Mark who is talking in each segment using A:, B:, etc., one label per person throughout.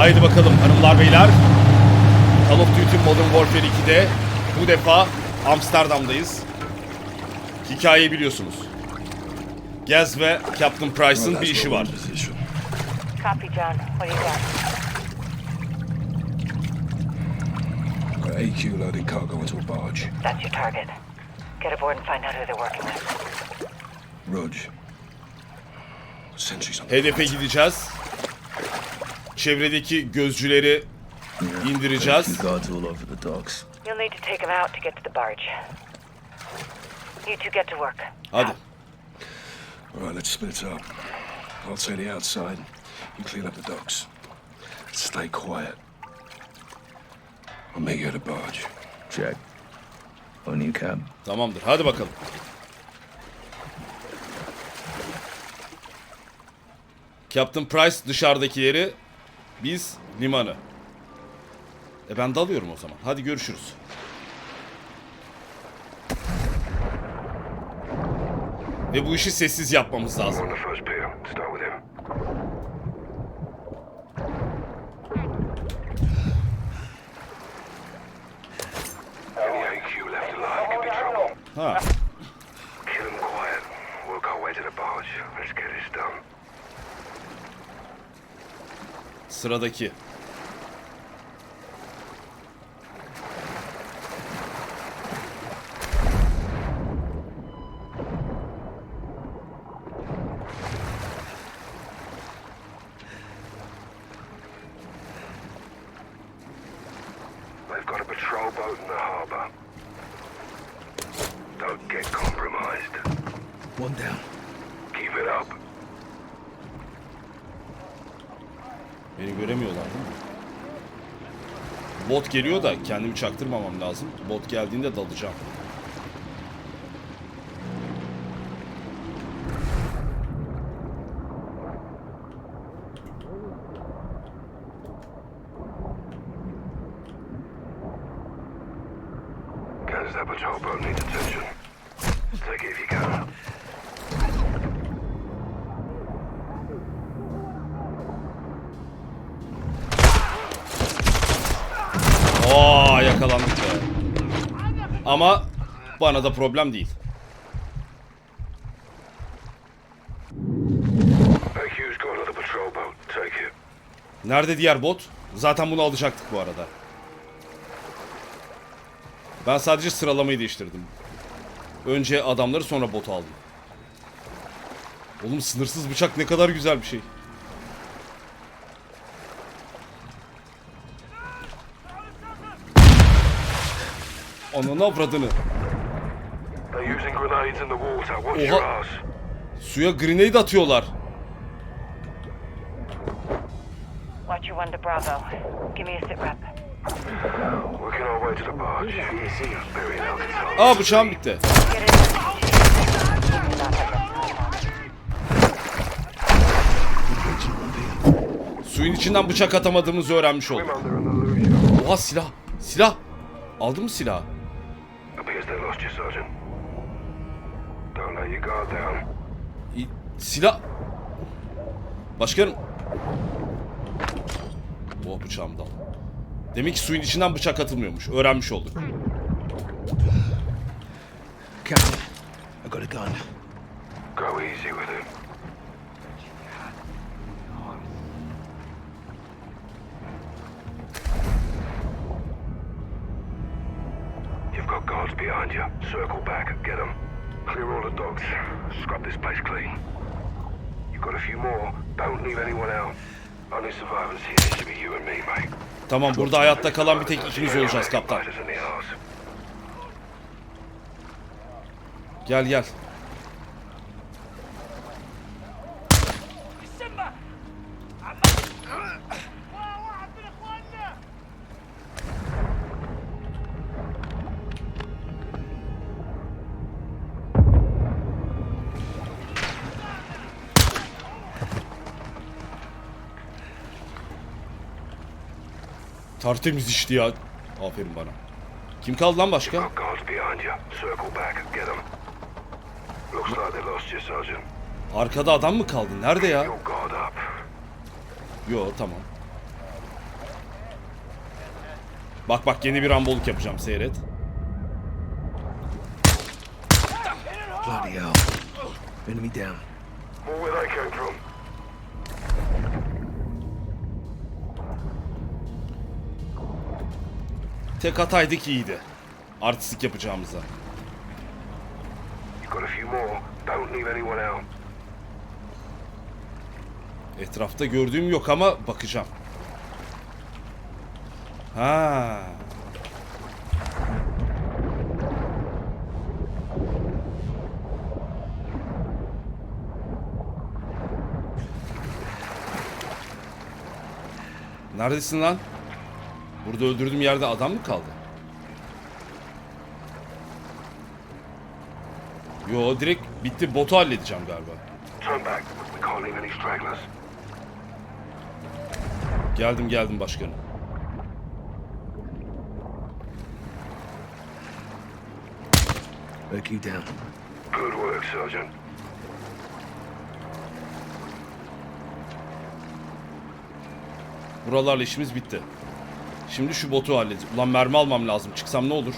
A: Haydi bakalım hanımlar beyler. Call of Duty Modern Warfare 2'de bu defa Amsterdam'dayız. Hikayeyi biliyorsunuz. Gaz ve Captain Price'ın bir işi var.
B: Copy, John. What do you got?
C: Got AQ loading cargo into a barge.
B: That's your target. Get aboard and find out who they're working with.
C: Rog. Sentries on the
A: Hedefe gideceğiz. Çevredeki gözcüleri indireceğiz.
D: Few guards all over the docks.
B: You'll need to take them out to get to the barge. You two get to work.
A: Hadi.
C: All right, let's split up. I'll take the outside. You clean up the docks. Stay quiet. I'll meet you at the barge.
D: Check. On you, Cab.
A: Tamamdır. Hadi bakalım. Captain Price dışarıdakileri, biz limanı. E ben dalıyorum o zaman. Hadi görüşürüz. Ve bu işi sessiz yapmamız lazım.
C: the first pier. Start with him. Any AQ left alive could be trouble.
A: Ha.
C: Kill him quiet. Work our way to the barge. Let's get this done.
A: Sıradaki.
C: They've got a patrol boat in the harbour. Don't get compromised.
D: One down.
C: Keep it up.
A: Beni göremiyorlar değil mi? Bot geliyor da kendimi çaktırmamam lazım. Bot geldiğinde dalacağım.
C: Guys, that patrol boat attention. Take if you can.
A: Ama bana da problem değil. Nerede diğer bot? Zaten bunu alacaktık bu arada. Ben sadece sıralamayı değiştirdim. Önce adamları sonra botu aldım. Oğlum sınırsız bıçak ne kadar güzel bir şey. Ananı avradını.
C: They're using grenades in the water. Watch your
A: Oha. Suya grenade atıyorlar.
B: Watch your one Bravo. Give me a sit rep.
A: Aa bıçağım bitti. Suyun içinden bıçak atamadığımızı öğrenmiş olduk. Oha silah. Silah. Aldın mı silahı?
C: You, Sergeant. Don't let your guard down.
A: İ- Silah. Başkanım. Oh bıçağım dal. Demek ki suyun içinden bıçak atılmıyormuş. Öğrenmiş olduk.
D: Captain, I got a gun.
C: Go easy with him. Circle back, get them. Clear all the dogs. Scrub this place clean. You've got a few more. Don't leave anyone out. Only survivors here. Should be you and me, mate.
A: Tamam burada hayatta kalan bir tek ikimiz olacağız kaptan. Gel gel. Tertemiz işti ya. Aferin bana. Kim kaldı lan başka? Arkada adam mı kaldı? Nerede ya? Yo tamam. Bak bak yeni bir ramboluk yapacağım seyret.
D: Bloody hell. Enemy down.
C: More where they came from.
A: Tek hataydık iyiydi. Artistik yapacağımıza. Etrafta gördüğüm yok ama bakacağım. Ha. Neredesin lan? Burada öldürdüğüm yerde adam mı kaldı? Yo direkt bitti. Botu halledeceğim galiba. Geldim geldim başkanım.
D: Look you down.
C: Good work, Sergeant.
A: Buralarla işimiz bitti. Şimdi şu botu halledeceğim. Ulan mermi almam lazım. Çıksam ne olur?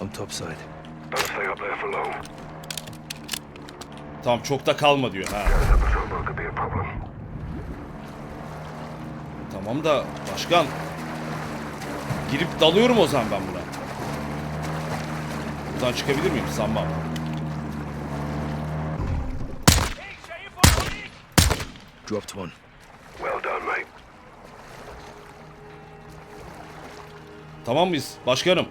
D: I'm topside.
A: Tamam çok da kalma diyor. Ha. Tamam da başkan. Girip dalıyorum o zaman ben buna. Buradan çıkabilir miyim? Sanmam.
D: Dropped one.
A: Tamam mıyız? Başkanım.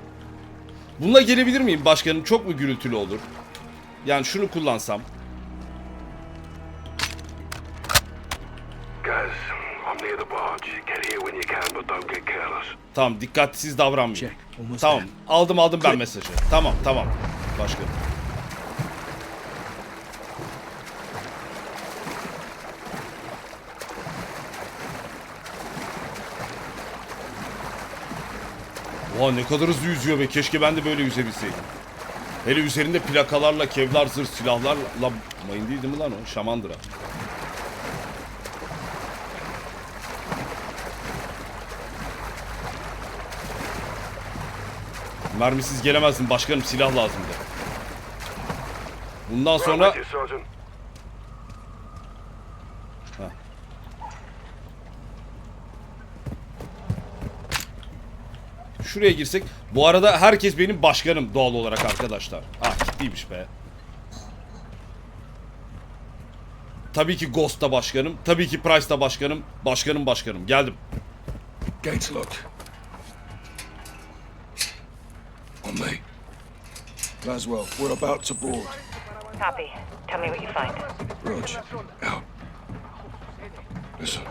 A: Bununla gelebilir miyim başkanım? Çok mu gürültülü olur? Yani şunu kullansam. Tamam dikkatsiz davranmayın. Tamam. Aldım aldım ben mesajı. Tamam tamam. Başkanım. Oha ne kadar hızlı yüzüyor be. Keşke ben de böyle yüzebilseydim. Hele üzerinde plakalarla, kevlar, zırh, silahlarla... La mayın değil mi lan o? Şamandıra. Mermisiz gelemezsin başkanım silah lazımdı. Bundan sonra
C: with you, Sergeant.
A: Şuraya girsek. Bu arada herkes benim başkanım doğal olarak arkadaşlar. Ah gittiymiş be. Tabii ki Ghost da başkanım. Tabii ki Price da başkanım. Başkanım başkanım. Geldim.
D: Gates locked. On me.
E: Laswell, we're about to board.
B: Copy. Tell me what you find.
E: Rog, out. Listen.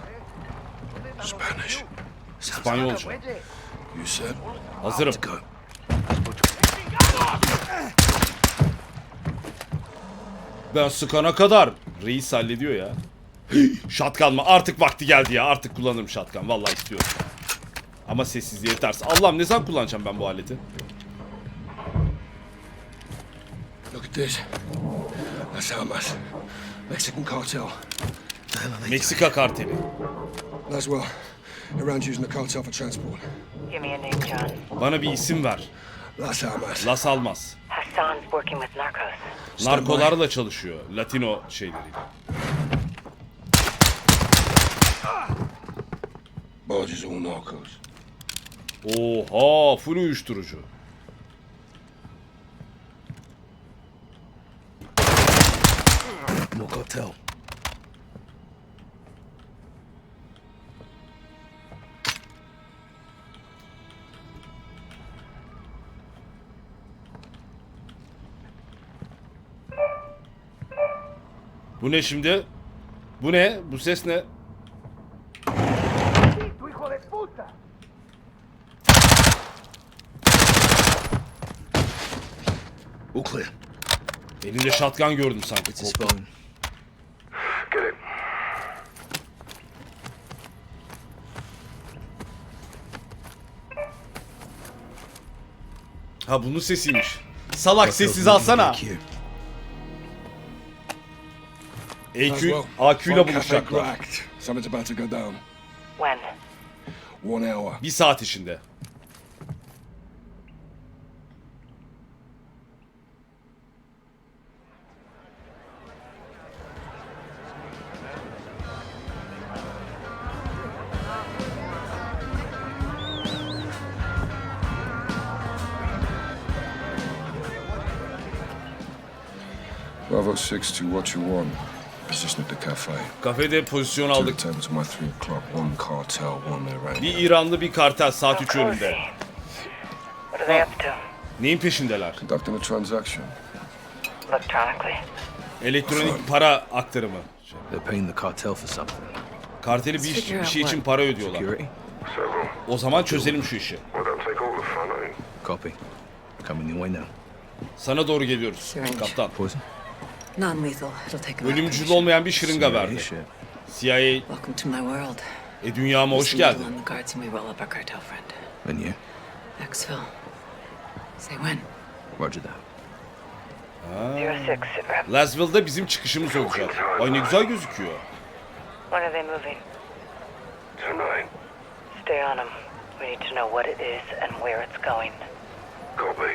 E: Spanish.
A: İspanyolca.
E: Said?
A: Hazırım. Ben sıkana kadar. Reis hallediyor ya. Shotgun mı? Artık vakti geldi ya. Artık kullanırım shotgun. Vallahi istiyorum. Ama sessizliğe ters. Allah'ım ne zaman kullanacağım ben bu aleti?
E: Look at this. That's Almas. Mexican cartel.
A: Meksika karteli.
E: Laswell, around using the cartel for transport.
B: Give me a name, John.
A: Bana bir isim ver.
E: Las Almas.
A: Las Almas.
B: Hassan's working with narcos.
A: Narkolarla çalışıyor. Latino şeyleriyle.
E: Barge is all narcos.
A: Oha full uyuşturucu.
D: More cartel.
A: Bu ne şimdi? Bu ne? Bu ses ne?
D: Clear.
A: Elinde shotgun gördüm sanki.
C: İt.
A: Ha bunun sesiymiş. Salak sessiz alsana.
D: AQ.
A: AQ, ile buluşacaklar.
B: When?
E: One hour.
A: Bir saat içinde.
E: Bravo 6 to what you want. Position at the cafe.
A: Kafede pozisyon
E: Two
A: aldık.
E: tables my three o'clock. One cartel, one Iranian.
A: Bir İranlı bir kartel saat 3 önünde.
B: What are they up to?
A: Neyin peşindeler?
E: Conducting a transaction.
B: Electronically.
A: Elektronik para aktarımı.
F: They're paying the cartel for something.
A: Karteli bir, iş, bir şey için para ödüyorlar.
F: Security?
C: Several.
A: O zaman çözelim şu işi.
C: Well, don't take all the fun?
F: Copy. Coming your way now.
A: Sana doğru geliyoruz kaptan.
F: Poison?
G: Non-lethal. It'll take a
A: Ölümcül olmayan bir şırınga verdi. CIA,
G: Welcome to my world.
A: e dünyama hoş geldin.
G: On the guards and we roll up our cartel friend.
F: And you?
G: Exfil. Say when.
F: Roger that.
B: Zero six, rep.
A: Laswell'da bizim çıkışımız olacak. Ay ne güzel gözüküyor.
B: When are they moving?
C: Tonight.
B: Stay on them. We need to know what it is and where it's going.
C: Copy.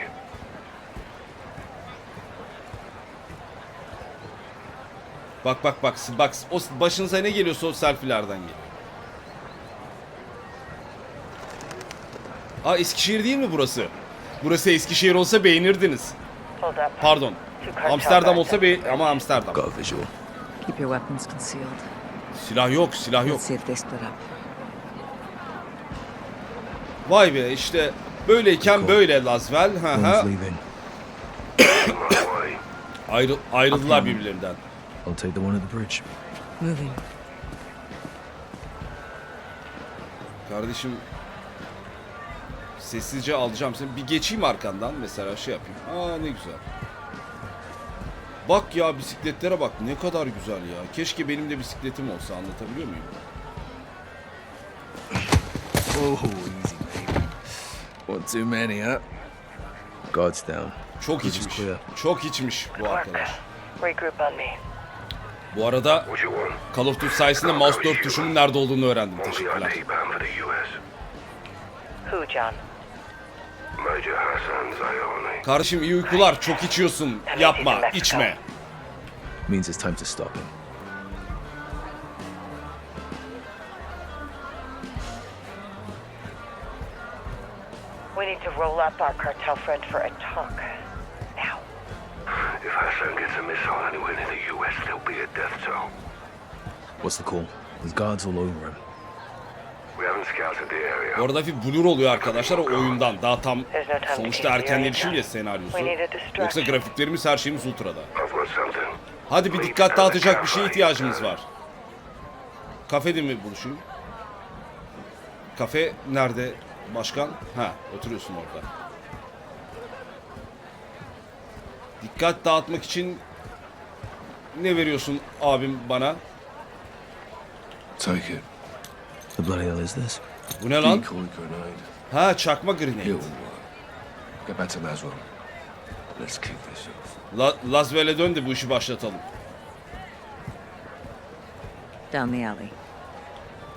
A: Bak bak bak bak o başınıza ne geliyorsa o selfie'lerden geliyor. Aa Eskişehir değil mi burası? Burası Eskişehir olsa beğenirdiniz. Pardon. Amsterdam olsa be ama Amsterdam.
F: Visual.
G: Keep your weapons concealed.
A: Silah yok, silah yok. Vay be işte böyleyken böyle Laswell. Ha ha. Ayrı, ayrıldılar birbirlerinden.
F: I'll take the one at the bridge.
G: Moving.
A: Kardeşim sessizce alacağım seni. Bir geçeyim arkandan mesela şey yapayım. Aa ne güzel. Bak ya bisikletlere bak ne kadar güzel ya. Keşke benim de bisikletim olsa anlatabiliyor muyum?
F: Oh, easy, baby. One too many, huh? Guards down.
A: Çok içmiş. Çok içmiş bu arkadaş.
B: Regroup on me.
A: Bu arada? Call of Duty sayesinde mouse 4 tuşunun nerede olduğunu öğrendim. Teşekkürler. Kardeşim iyi uykular. Çok içiyorsun. Yapma. içme.
F: Means it's time to stop him.
B: We need to roll up our cartel friend for a talk.
C: If Hassan gets a missile anywhere near the US, there'll be a death toll.
F: What's the call? There's guards all over him.
C: We haven't scouted the area.
A: Bu arada hafif blur oluyor arkadaşlar o oyundan. Daha tam sonuçta erken gelişim ya senaryosu. Yoksa grafiklerimiz her şeyimiz ultra'da. Hadi bir dikkat dağıtacak bir şeye ihtiyacımız var. Kafede mi buluşayım? Kafe nerede başkan? Ha oturuyorsun orada. Dikkat dağıtmak için ne veriyorsun abim bana?
E: Take it.
F: The bloody hell is this?
A: Bu ne lan?
E: Decoy grenade.
A: Ha çakma grenade.
E: Get back to Laswell. Let's kick this off.
A: La Laswell'e dön de bu işi başlatalım.
G: Down the alley.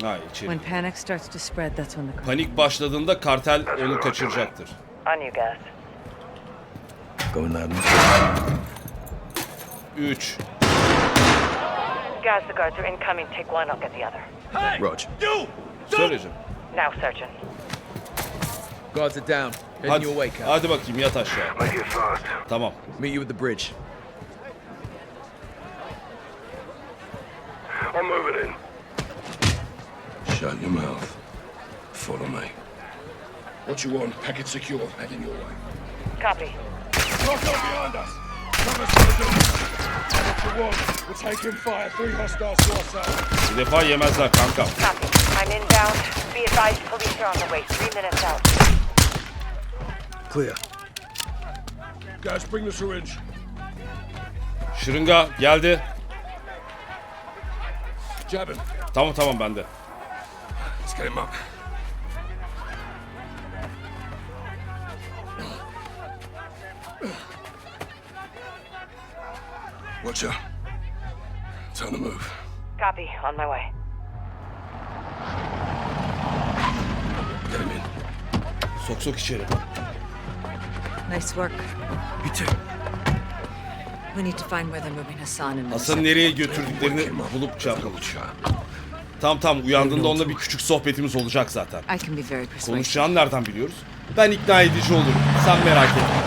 A: Ha içeri.
G: When panic starts to spread, that's when the
A: Panik başladığında kartel onu kaçıracaktır.
B: On you guys.
F: Going loud.
A: 3
B: Guys, the guards are incoming. Take one, I'll get the other.
F: Roger.
A: Söyleyeceğim.
B: Now, Sergeant.
F: Guards are down. Heading
A: Hadi,
F: your way, Cap.
A: hadi bakayım yat aşağı.
C: Make it fast.
A: Tamam.
F: Meet you at the bridge.
C: I'm moving in.
E: Shut your mouth. Follow me. What you want? Packet secure. Heading your way.
B: Copy.
E: Up behind us. Cover want? We're taking fire. Three hostiles to our side.
A: Bu defa yemezler kankam.
B: Copy. I'm inbound. Be advised, police are on the way. Three minutes out.
F: Clear.
E: Guys, bring the syringe.
A: Şırınga geldi.
E: Jabbing.
A: Tamam tamam bende.
E: Let's get him up. Watch out. Time to move.
B: Copy. On my way.
A: Sok sok içeri.
G: Nice work.
D: Bitte.
G: We need to find where they're moving Hassan and
A: Hasan'ı nereye götürdüklerini bulup
D: shot.
A: Tam tam uyandığında onunla bir küçük sohbetimiz olacak zaten.
G: I can be very persuasive.
A: Konuşacağını nereden biliyoruz? Ben ikna edici olurum. Sen merak etme.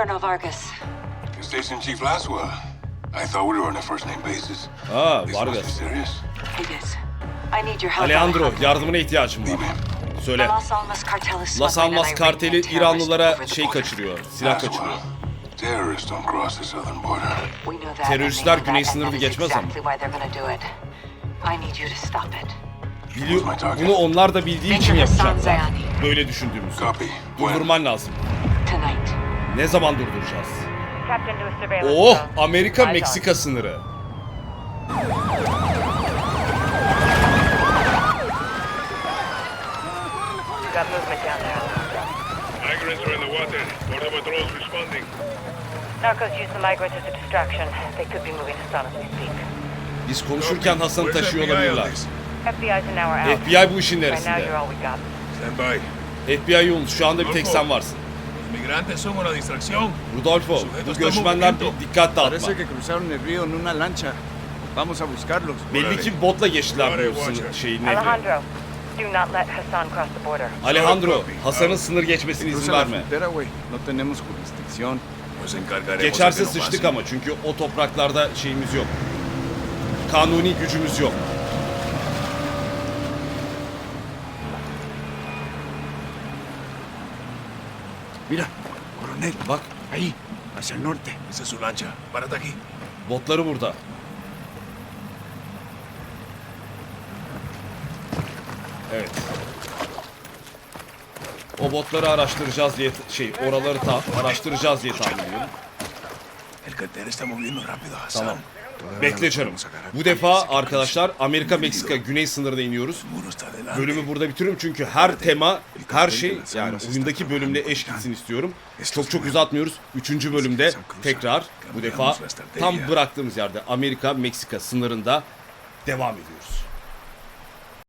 B: Colonel Vargas.
H: Station Chief Laswell. I thought we were on a first name basis.
A: Aa
H: This must be
A: Vargas.
H: serious.
B: It is. I need your help.
A: Alejandro
B: Alejandro.
A: yardımına ihtiyacım var. Söyle.
B: Las Almas
A: karteli İranlılara şey kaçırıyor. Silah kaçırıyor. Teröristler güney sınırını geçmez ama. Biliyor, bunu onlar da bildiği için yapacaklar. Böyle.
H: When?
A: Durdurman lazım.
B: Tonight.
A: Ne zaman durduracağız? Oh. Amerika. Meksika sınırı.
B: Got movement down there.
E: Migrants are in the water. Border patrol's responding.
B: Narcos use the migrants as a distraction. They could be moving Hassan as we speak.
A: Biz konuşurken Hasan'ı taşıyor olabilirler.
D: this?
B: FBI's an hour out.
A: FBI bu işin neresinde? FBI yolunuz. Şu anda bir tek sen varsın.
D: Migrantes son una distracción.
A: Rudolfo, bu göçmenler dikkat dağıtma.
F: Parece que cruzaron el río en una lancha. Vamos a buscarlos.
A: Belli ki botla geçtiler bu şeyin nehri.
B: Alejandro, do not let Hassan cross the border.
A: Alejandro, Hasan'ın sınır geçmesine izin verme.
F: No tenemos jurisdicción.
A: Geçerse sıçtık ama çünkü o topraklarda şeyimiz yok. Kanuni gücümüz yok.
D: Mira, coronel.
A: Bak
D: Ahí, hacia el norte. Esa es su lancha. Párate aquí.
A: botları burada. Evet. O botları araştıracağız diye şey oraları ta araştıracağız diye tahmin ediyorum.
D: El cartel está moviendo rápido, Hassan.
A: Tamam. Bekle canım. Bu defa arkadaşlar Amerika Meksika güney sınırına iniyoruz. Bölümü burada bitiriyorum çünkü her tema, her şey yani oyundaki bölümle eş gitsin istiyorum. Çok çok uzatmıyoruz. Üçüncü bölümde tekrar bu defa tam bıraktığımız yerde Amerika Meksika sınırında devam ediyoruz.